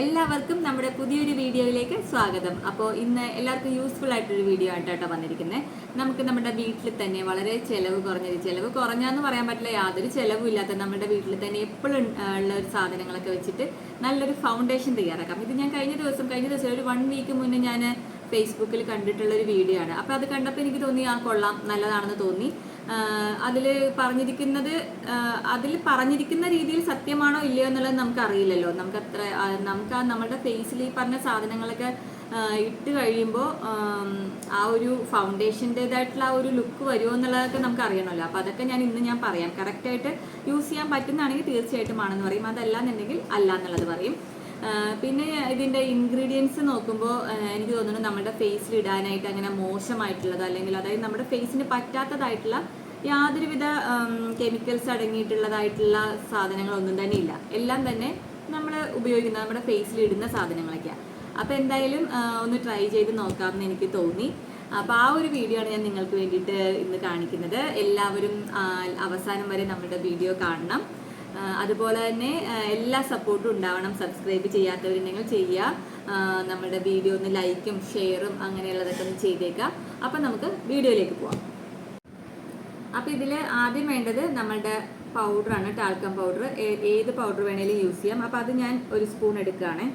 എല്ലാവർക്കും നമ്മുടെ പുതിയൊരു വീഡിയോയിലേക്ക് സ്വാഗതം. അപ്പോൾ ഇന്ന് എല്ലാവർക്കും യൂസ്ഫുൾ ആയിട്ടൊരു വീഡിയോ ആയിട്ടാണ് വന്നിരിക്കുന്നത് നമുക്ക് നമ്മുടെ വീട്ടിൽ തന്നെ വളരെ ചിലവ് കുറഞ്ഞൊരു ചിലവ് കുറഞ്ഞാന്ന് പറയാൻ പറ്റില്ല യാതൊരു ചിലവും ഇല്ലാത്ത നമ്മുടെ വീട്ടിൽ തന്നെ എപ്പോഴും ഉള്ള ഒരു സാധനങ്ങളൊക്കെ വെച്ചിട്ട് നല്ലൊരു ഫൗണ്ടേഷൻ തയ്യാറാക്കാം. ഇത് ഞാൻ കഴിഞ്ഞ ദിവസം കഴിഞ്ഞ ദിവസം ഒരു വൺ വീക്ക് മുന്നേ ഞാൻ ഫേസ്ബുക്കിൽ കണ്ടിട്ടുള്ള ഒരു വീഡിയോ ആണ്. അപ്പോൾ അത് കണ്ടപ്പോൾ എനിക്ക് തോന്നി ആ കൊള്ളാം നല്ലതാണെന്ന് തോന്നി. അതിൽ പറഞ്ഞിരിക്കുന്നത് അതിൽ പറഞ്ഞിരിക്കുന്ന രീതിയിൽ സത്യമാണോ ഇല്ലയോ എന്നുള്ളത് നമുക്ക് അറിയില്ലല്ലോ നമുക്ക് അത്ര നമുക്ക് നമ്മുടെ ഫേസിൽ ഈ പറഞ്ഞ സാധനങ്ങളൊക്കെ ഇട്ട് കഴിയുമ്പോൾ ആ ഒരു ഫൗണ്ടേഷന്റെതായിട്ടുള്ള ആ ഒരു ലുക്ക് വരുമോ എന്നുള്ളതൊക്കെ നമുക്ക് അറിയണമല്ലോ അപ്പോൾ അതൊക്കെ ഞാൻ ഇന്ന് ഞാൻ പറയാം. കറക്റ്റായിട്ട് യൂസ് ചെയ്യാൻ പറ്റുന്നതാണെങ്കിൽ തീർച്ചയായിട്ടും ആണെന്ന് പറയും. അതല്ല എന്നുണ്ടെങ്കിൽ അല്ല എന്നുള്ളത് പറയും. പിന്നെ ഇതിന്റെ ഇൻഗ്രീഡിയൻസ് നോക്കുമ്പോൾ എനിക്ക് തോന്നുന്നു നമ്മുടെ ഫേസിൽ ഇടാനായിട്ട് അങ്ങനെ മോശമായിട്ടുള്ളത് അല്ലെങ്കിൽ അതായത് നമ്മുടെ ഫേസിന് പറ്റാത്തതായിട്ടുള്ള യാതൊരുവിധ കെമിക്കൽസ് അടങ്ങിയിട്ടുള്ളതായിട്ടുള്ള സാധനങ്ങളൊന്നും തന്നെ ഇല്ല എല്ലാം തന്നെ നമ്മൾ ഉപയോഗിക്കുന്ന നമ്മുടെ ഫേസിൽ ഇടുന്ന സാധനങ്ങളൊക്കെയാണ് അപ്പോൾ എന്തായാലും ഒന്ന് ട്രൈ ചെയ്ത് നോക്കാമെന്ന് എനിക്ക് തോന്നി. അപ്പോൾ ആ ഒരു വീഡിയോ ആണ് ഞാൻ നിങ്ങൾക്ക് വേണ്ടിയിട്ട് ഇന്ന് കാണിക്കുന്നത്. എല്ലാവരും അവസാനം വരെ നമ്മുടെ വീഡിയോ കാണണം. അതുപോലെ തന്നെ എല്ലാ സപ്പോർട്ടും ഉണ്ടാവണം. സബ്സ്ക്രൈബ് ചെയ്യാത്തവരുണ്ടെങ്കിൽ ചെയ്യുക. നമ്മുടെ വീഡിയോ ഒന്ന് ലൈക്കും ഷെയറും അങ്ങനെയുള്ളതൊക്കെ ഒന്ന് ചെയ്തേക്കാം അപ്പം നമുക്ക് വീഡിയോയിലേക്ക് പോവാം. അപ്പം ഇതിൽ ആദ്യം വേണ്ടത് നമ്മളുടെ പൗഡറാണ് ടാൽക്കം പൗഡർ ഏത് പൗഡർ വേണേലും യൂസ് ചെയ്യാം. അപ്പോൾ അത് ഞാൻ ഒരു സ്പൂൺ എടുക്കുകയാണ്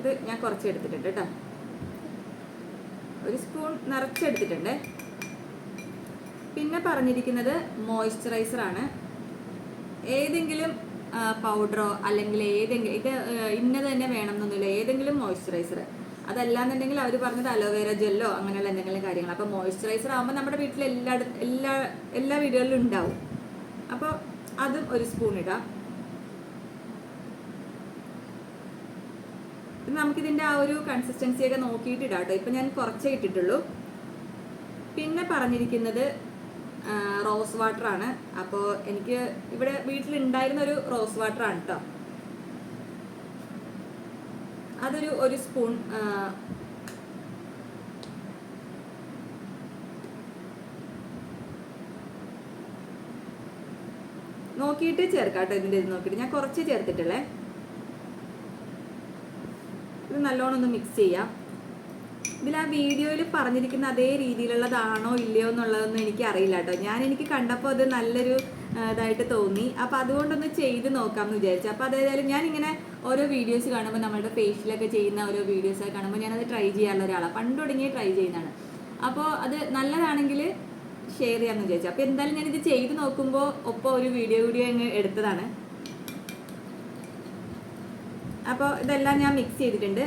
ഇത് ഞാൻ കുറച്ച് എടുത്തിട്ടുണ്ട് കേട്ടോ ഒരു സ്പൂൺ നിറച്ചെടുത്തിട്ടുണ്ട്. പിന്നെ പറഞ്ഞിരിക്കുന്നത് മോയ്സ്ചറൈസർ ആണ്. ഏതെങ്കിലും പൗഡറോ അല്ലെങ്കിൽ ഏതെങ്കിലും ഇത് ഇന്നത് തന്നെ വേണം എന്നൊന്നുമില്ല. ഏതെങ്കിലും മോയ്സ്ചറൈസർ അതല്ലാന്നുണ്ടെങ്കിൽ അവർ പറഞ്ഞത് അലോവേര ജെല്ലോ അങ്ങനെയുള്ള എന്തെങ്കിലും കാര്യങ്ങൾ. അപ്പോൾ മോയ്സ്ചറൈസർ ആകുമ്പോൾ നമ്മുടെ വീട്ടിൽ എല്ലാ എല്ലാ എല്ലാ വീടുകളിലും ഉണ്ടാവും. അപ്പോൾ അതും ഒരു സ്പൂൺ ഇടാം. നമുക്കിതിന്റെ ആ ഒരു കൺസിസ്റ്റൻസി ഒക്കെ നോക്കിയിട്ട് ഇടാം കേട്ടോ ഇപ്പം ഞാൻ കുറച്ചേ ഇട്ടിട്ടുള്ളൂ. പിന്നെ പറഞ്ഞിരിക്കുന്നത് റോസ് വാട്ടർ ആണ്. അപ്പോൾ എനിക്ക് ഇവിടെ വീട്ടിലുണ്ടായിരുന്ന ഒരു റോസ് വാട്ടറാണ് കേട്ടോ അതൊരു ഒരു സ്പൂൺ നോക്കിയിട്ട് ചേർക്കാട്ടോ കേട്ടോ ഇതിന്റെ ഇത് നോക്കിയിട്ട്. ഞാൻ കുറച്ച് ചേർത്തിട്ടുള്ളേ ഇത് നല്ലോണം ഒന്ന് മിക്സ് ചെയ്യാം. ഇതിൽ ആ വീഡിയോയിൽ പറഞ്ഞിരിക്കുന്ന അതേ രീതിയിലുള്ളതാണോ ഇല്ലയോ എന്നുള്ളതൊന്നും എനിക്ക് അറിയില്ല കേട്ടോ. ഞാൻ എനിക്ക് കണ്ടപ്പോൾ അത് നല്ലൊരു ഇതായിട്ട് തോന്നി. അപ്പോൾ അതുകൊണ്ടൊന്ന് ചെയ്ത് നോക്കാമെന്ന് വിചാരിച്ചു. അപ്പോൾ അതായാലും ഞാനിങ്ങനെ ഓരോ വീഡിയോസ് കാണുമ്പോൾ നമ്മളുടെ ഫേഷ്യലൊക്കെ ചെയ്യുന്ന ഓരോ വീഡിയോസൊക്കെ കാണുമ്പോൾ ഞാനത് ട്രൈ ചെയ്യാനുള്ള ഒരാളാണ് പണ്ട് തുടങ്ങിയേ ട്രൈ ചെയ്യുന്നതാണ്. അപ്പോൾ അത് നല്ലതാണെങ്കിൽ ഷെയർ ചെയ്യാമെന്ന് വിചാരിച്ചു. അപ്പോൾ എന്തായാലും ഞാനിത് ചെയ്ത് നോക്കുമ്പോൾ ഒപ്പം ഒരു വീഡിയോ കൂടി അങ്ങ് എടുത്തതാണ്. അപ്പോൾ ഇതെല്ലാം ഞാൻ മിക്സ് ചെയ്തിട്ടുണ്ട്.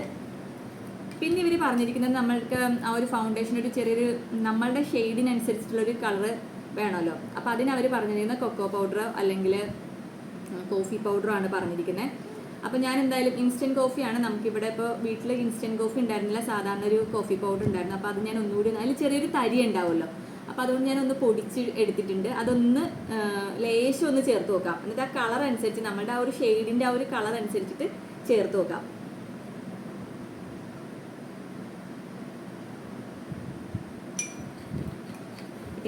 പിന്നെ ഇവർ പറഞ്ഞിരിക്കുന്നത് നമ്മൾക്ക് ആ ഒരു ഫൗണ്ടേഷൻ ഒരു ചെറിയൊരു നമ്മളുടെ ഷെയ്ഡിനനുസരിച്ചിട്ടുള്ളൊരു കളറ് വേണമല്ലോ. അപ്പോൾ അതിന് അവർ പറഞ്ഞിരിക്കുന്നത് കൊക്കോ പൗഡറോ അല്ലെങ്കിൽ കോഫി പൗഡറോ ആണ് പറഞ്ഞിരിക്കുന്നത്. അപ്പോൾ ഞാൻ എന്തായാലും ഇൻസ്റ്റന്റ് കോഫിയാണ് നമുക്കിവിടെ ഇപ്പോൾ വീട്ടിൽ ഇൻസ്റ്റന്റ് കോഫി ഉണ്ടായിരുന്നില്ല. സാധാരണ ഒരു കോഫി പൗഡർ ഉണ്ടായിരുന്നു. അപ്പോൾ അത് ഞാൻ ഒന്നുകൂടി അതിൽ ചെറിയൊരു തരി ഉണ്ടാവുമല്ലോ. അപ്പോൾ അതുകൊണ്ട് ഞാൻ ഒന്ന് പൊടിച്ച് എടുത്തിട്ടുണ്ട്. അതൊന്ന് ലേശം ഒന്ന് ചേർത്ത് നോക്കാം എന്നിട്ട് ആ കളർ അനുസരിച്ച് നമ്മുടെ ആ ഒരു ഷെയ്ഡിന്റെ ആ ഒരു കളർ അനുസരിച്ചിട്ട് ചേർത്ത് നോക്കാം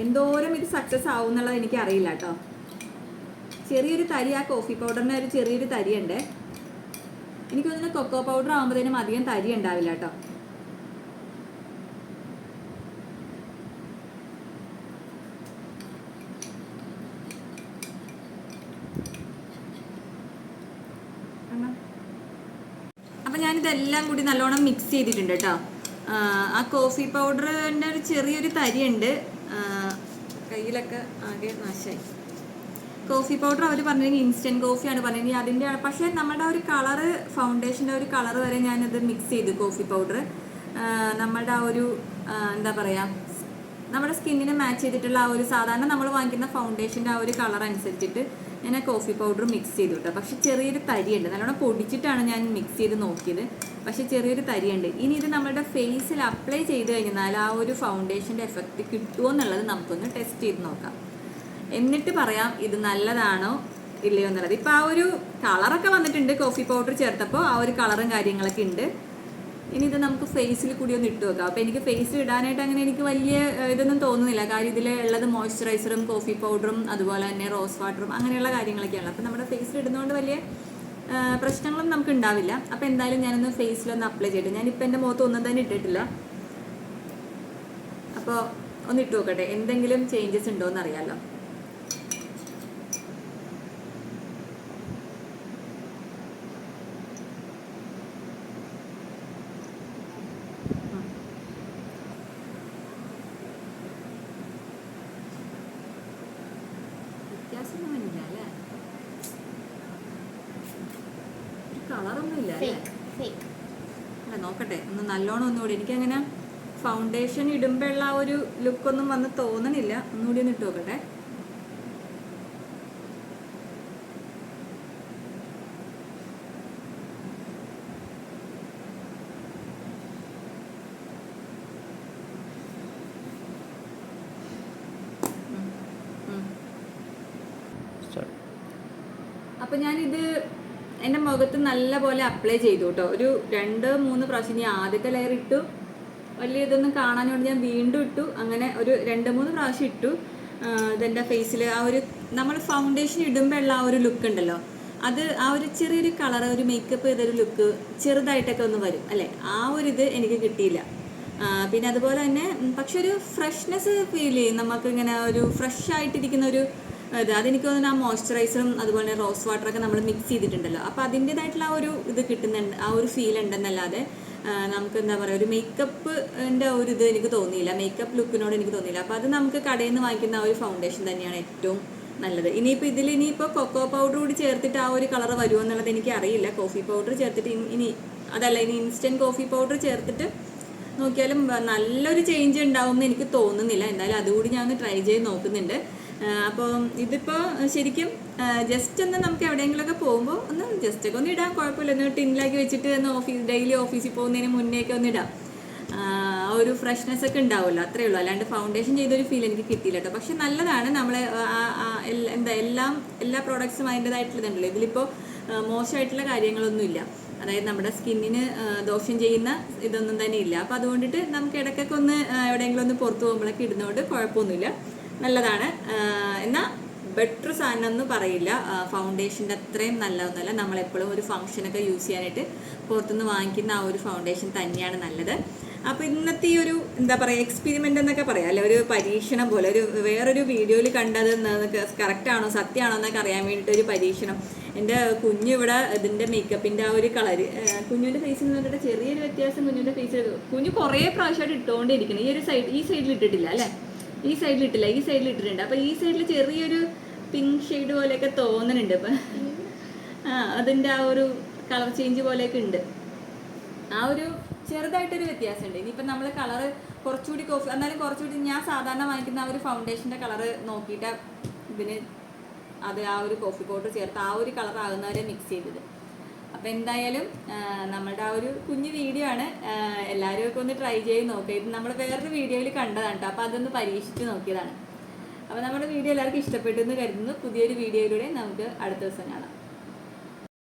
എന്തോരം ഇത് സക്സസ് ആവും എന്നുള്ളത് എനിക്ക് അറിയില്ല കേട്ടോ. ചെറിയൊരു തരി ആ കോഫി പൗഡറിന് ഒരു ചെറിയൊരു തരി ഉണ്ട് എനിക്ക് തോന്നുന്നു കൊക്കോ പൗഡർ ആകുമ്പോഴത്തേനും അധികം തരി ഉണ്ടാവില്ല കേട്ടോ. അപ്പം ഞാനിതെല്ലാം കൂടി നല്ലോണം മിക്സ് ചെയ്തിട്ടുണ്ട് കേട്ടോ. ആ, കോഫി പൗഡറിന്റെ ഒരു ചെറിയൊരു തരിയുണ്ട്. കയ്യിലൊക്കെ ആകെ നാശമായി കോഫി പൗഡർ അവർ പറഞ്ഞെങ്കിൽ ഇൻസ്റ്റന്റ് കോഫിയാണ് പറഞ്ഞെങ്കിൽ അതിന്റെ പക്ഷേ നമ്മുടെ ഒരു കളറ് ഫൗണ്ടേഷന്റെ ഒരു കളർ വരെ ഞാനത് മിക്സ് ചെയ്തു കോഫി പൗഡർ നമ്മളുടെ ആ ഒരു എന്താ പറയുക നമ്മുടെ സ്കിന്നിന് മാച്ച് ചെയ്തിട്ടുള്ള ആ ഒരു സാധാരണ നമ്മൾ വാങ്ങിക്കുന്ന ഫൗണ്ടേഷന്റെ ആ ഒരു കളർ അനുസരിച്ചിട്ട് ഞാൻ ആ കോഫി പൗഡർ മിക്സ് ചെയ്തു കേട്ടോ പക്ഷേ ചെറിയൊരു തരിയുണ്ട്. നല്ലോണം പൊടിച്ചിട്ടാണ് ഞാൻ മിക്സ് ചെയ്ത് നോക്കിയത്. പക്ഷേ ചെറിയൊരു തരിയുണ്ട്. ഇനി ഇത് നമ്മുടെ ഫേസിൽ അപ്ലൈ ചെയ്ത് കഴിഞ്ഞാൽ ആ ഒരു ഫൗണ്ടേഷന്റെ എഫക്റ്റ് കിട്ടുമോ എന്നുള്ളത് നമുക്കൊന്ന് ടെസ്റ്റ് ചെയ്ത് നോക്കാം. എന്നിട്ട് പറയാം ഇത് നല്ലതാണോ ഇല്ലയോ എന്നുള്ളത്. ഇപ്പം ആ ഒരു കളറൊക്കെ വന്നിട്ടുണ്ട് കോഫി പൗഡർ ചേർത്തപ്പോൾ ആ ഒരു കളറും കാര്യങ്ങളൊക്കെ ഉണ്ട്. ഇനി ഇത് നമുക്ക് ഫേസിൽ കൂടി ഒന്ന് ഇട്ട് വെക്കാം. അപ്പോൾ എനിക്ക് ഫേസിൽ ഇടാനായിട്ട് അങ്ങനെ എനിക്ക് വലിയ ഇതൊന്നും തോന്നുന്നില്ല. കാര്യം ഇതിൽ ഉള്ളത് മോയ്സ്ചറൈസറും കോഫി പൗഡറും അതുപോലെ തന്നെ റോസ് വാട്ടറും അങ്ങനെയുള്ള കാര്യങ്ങളൊക്കെയാണ്. അപ്പോൾ നമ്മുടെ ഫേസിൽ ഇടുന്നതുകൊണ്ട് വലിയ പ്രശ്നങ്ങളും നമുക്ക് ഉണ്ടാവില്ല. അപ്പോൾ എന്തായാലും ഞാനൊന്ന് ഫേസിലൊന്ന് അപ്ലൈ ചെയ്തിട്ട് ഞാനിപ്പോൾ എന്റെ മുഖത്ത് ഒന്നും തന്നെ ഇട്ടിട്ടില്ല. അപ്പോൾ ഒന്ന് ഇട്ട് നോക്കട്ടെ. എന്തെങ്കിലും ചേഞ്ചസ് ഉണ്ടോ എന്ന് അറിയാലോ വ്യത്യാസമൊന്നും ഇല്ല അല്ലേ ഒരു കളറൊന്നും ഇല്ല അല്ലേ ഫേക്ക് ഫേക്ക് അല്ല നോക്കട്ടെ ഒന്ന് നല്ലോണം ഒന്നുകൂടി. എനിക്കങ്ങനെ ഫൗണ്ടേഷൻ ഇടുമ്പോഴുള്ള ആ ഒരു ലുക്കൊന്നും വന്ന് തോന്നണില്ല. ഒന്നുകൂടി ഒന്ന് ഇട്ട് നോക്കട്ടെ. അപ്പൊ ഞാനിത് എന്റെ മുഖത്ത് നല്ലപോലെ അപ്ലൈ ചെയ്തു കേട്ടോ ഒരു രണ്ട് മൂന്ന് പ്രാവശ്യം ഞാൻ ആദ്യത്തെ ലെയർ ഇട്ടു. വലിയ ഇതൊന്നും കാണാനോട് ഞാൻ വീണ്ടും ഇട്ടു. അങ്ങനെ ഒരു രണ്ട് മൂന്ന് പ്രാവശ്യം ഇട്ടു. ഇതെന്റെ ഫേസിൽ ആ ഒരു നമ്മൾ ഫൗണ്ടേഷൻ ഇടുമ്പോഴുള്ള ആ ഒരു ലുക്ക് ഉണ്ടല്ലോ. അത് ആ ഒരു ചെറിയൊരു കളർ ഒരു മേക്കപ്പ് ചെയ്തൊരു ലുക്ക് ചെറുതായിട്ടൊക്കെ ഒന്ന് വരും അല്ലേ? ആ ഒരു ഇത് എനിക്ക് കിട്ടിയില്ല. പിന്നെ അതുപോലെ തന്നെ പക്ഷെ ഒരു ഫ്രഷ്നെസ് ഫീൽ ചെയ്യും. നമുക്ക് ഇങ്ങനെ ഒരു ഫ്രഷ് ആയിട്ടിരിക്കുന്ന ഒരു ഇത് അതെനിക്ക് തോന്നുന്നു ആ മോയ്സ്ചറൈസറും അതുപോലെ റോസ് വാട്ടറൊക്കെ നമ്മൾ മിക്സ് ചെയ്തിട്ടുണ്ടല്ലോ. അപ്പോൾ അതിന്റെതായിട്ടുള്ള ആ ഒരു ഇത് കിട്ടുന്നുണ്ട് ആ ഒരു ഫീൽ ഉണ്ടെന്നല്ലാതെ നമുക്ക് എന്താ പറയുക ഒരു മേക്കപ്പിന്റെ ഒരു ഇത് എനിക്ക് തോന്നിയില്ല. മേക്കപ്പ് ലുക്കിനോട് എനിക്ക് തോന്നിയില്ല. അപ്പോൾ അത് നമുക്ക് കടയിൽ നിന്ന് വാങ്ങിക്കുന്ന ആ ഒരു ഫൗണ്ടേഷൻ തന്നെയാണ് ഏറ്റവും നല്ലത്. ഇനിയിപ്പോൾ ഇതിൽ ഇനിയിപ്പോൾ കൊക്കോ പൗഡർ കൂടി ചേർത്തിട്ട് ആ ഒരു കളർ വരുമോ എന്നുള്ളത് എനിക്ക് അറിയില്ല. കോഫി പൗഡർ ചേർത്തിട്ട് ഇനി- അതല്ല ഇനി ഇൻസ്റ്റന്റ് കോഫി പൗഡർ ചേർത്തിട്ട് നോക്കിയാലും നല്ലൊരു ചേഞ്ച് ഉണ്ടാവും എന്ന് എനിക്ക് തോന്നുന്നില്ല. എന്തായാലും അതുകൂടി ഞാൻ ഒന്ന് ട്രൈ ചെയ്ത് നോക്കുന്നുണ്ട്. അപ്പോൾ ഇതിപ്പോൾ ശരിക്കും ജസ്റ്റ് ഒന്ന് നമുക്ക് എവിടെയെങ്കിലുമൊക്കെ പോകുമ്പോൾ ഒന്ന് ജസ്റ്റ് ഒക്കെ ഒന്ന് ഇടാം കുഴപ്പമില്ല. ഒന്ന് ടിന്നിലാക്കി വെച്ചിട്ട് ഒന്ന് ഓഫീസ് ഡെയിലി ഓഫീസിൽ പോകുന്നതിന് മുന്നേ ഒക്കെ ഒന്ന് ഇടാം. ഒരു ഫ്രഷ്നെസ് ഒക്കെ ഉണ്ടാവുമല്ലോ അത്രേ ഉള്ളൂ. അല്ലാണ്ട് ഫൗണ്ടേഷൻ ചെയ്തൊരു ഫീൽ എനിക്ക് കിട്ടിയില്ല കേട്ടോ. പക്ഷെ നല്ലതാണ് നമ്മളെ എന്താ എല്ലാം എല്ലാ പ്രോഡക്ട്സും അതിന്റെതായിട്ടുള്ളതുണ്ടല്ലോ. ഇതിലിപ്പോൾ മോശമായിട്ടുള്ള കാര്യങ്ങളൊന്നും ഇല്ല. അതായത് നമ്മുടെ സ്കിന്നിന് ദോഷം ചെയ്യുന്ന ഇതൊന്നും തന്നെ ഇല്ല. അപ്പോൾ അതുകൊണ്ടിട്ട് നമുക്ക് ഇടയ്ക്കൊക്കെ ഒന്ന് എവിടെയെങ്കിലും ഒന്ന് പുറത്ത് പോകുമ്പോഴൊക്കെ ഇടുന്നതുകൊണ്ട് കുഴപ്പമൊന്നുമില്ല. നല്ലതാണ്. എന്നാൽ ബെറ്റർ സാധനം എന്ന് പറയില്ല. ഫൗണ്ടേഷന്റെ അത്രയും നല്ലതൊന്നുമല്ല. നമ്മളെപ്പോഴും ഒരു ഫംഗ്ഷനൊക്കെ യൂസ് ചെയ്യാനായിട്ട് പുറത്തുനിന്ന് വാങ്ങിക്കുന്ന ആ ഒരു ഫൗണ്ടേഷൻ തന്നെയാണ് നല്ലത്. അപ്പോൾ ഇന്നത്തെ ഈ ഒരു എന്താ പറയുക എക്സ്പെരിമെന്റ് എന്നൊക്കെ പറയാം. അല്ലെ ഒരു പരീക്ഷണം പോലെ ഒരു വേറൊരു വീഡിയോയിൽ കണ്ടത് കറക്റ്റ് ആണോ സത്യമാണോ എന്നൊക്കെ അറിയാൻ വേണ്ടിയിട്ട് ഒരു പരീക്ഷണം. എന്റെ കുഞ്ഞു ഇവിടെ ഇതിന്റെ മേക്കപ്പിന്റെ ആ ഒരു കളറ് കുഞ്ഞിന്റെ ഫേസിൽ നിന്ന് പറഞ്ഞിട്ട് ചെറിയൊരു വ്യത്യാസം കുഞ്ഞിന്റെ ഫേസിൽ കുഞ്ഞു കുറേ പ്രാവശ്യമായിട്ട് ഇട്ടുകൊണ്ടിരിക്കണം ഈ ഒരു സൈഡ് ഈ സൈഡിൽ ഇട്ടിട്ടില്ല അല്ലേ? ഈ സൈഡിൽ ഇട്ടില്ല ഈ സൈഡിൽ ഇട്ടിട്ടുണ്ട്. അപ്പൊ ഈ സൈഡിൽ ചെറിയൊരു പിങ്ക് ഷെയ്ഡ് പോലെയൊക്കെ തോന്നുന്നുണ്ട് ഇപ്പൊ. ആ അതിന്റെ ആ ഒരു കളർ ചേഞ്ച് പോലെയൊക്കെ ഉണ്ട്. ആ ഒരു ചെറുതായിട്ടൊരു വ്യത്യാസമുണ്ട്. ഇനിയിപ്പം നമ്മൾ കളറ് കുറച്ചുകൂടി കോഫി എന്നാലും കുറച്ചുകൂടി ഞാൻ സാധാരണ വാങ്ങിക്കുന്ന ആ ഒരു ഫൗണ്ടേഷന്റെ കളറ് നോക്കിയിട്ട് ഇതിന് അത് ആ ഒരു കോഫി കോട്ട് ചേർത്ത് ആ ഒരു കളർ ആകുന്നവരെ മിക്സ് ചെയ്തത്. അപ്പം എന്തായാലും നമ്മളുടെ ആ ഒരു കുഞ്ഞു വീഡിയോ ആണ്. എല്ലാവരും ഒക്കെ ഒന്ന് ട്രൈ ചെയ്ത് നോക്കുക ഇത് നമ്മൾ വേറൊരു വീഡിയോയിൽ കണ്ടതാണ് കേട്ടോ അപ്പോൾ അതൊന്ന് പരീക്ഷിച്ച് നോക്കിയതാണ്. അപ്പോൾ നമ്മുടെ വീഡിയോ എല്ലാവർക്കും ഇഷ്ടപ്പെട്ടു എന്ന് കരുതുന്നു. പുതിയൊരു വീഡിയോയിലൂടെ നമുക്ക് അടുത്ത ദിവസം കാണാം.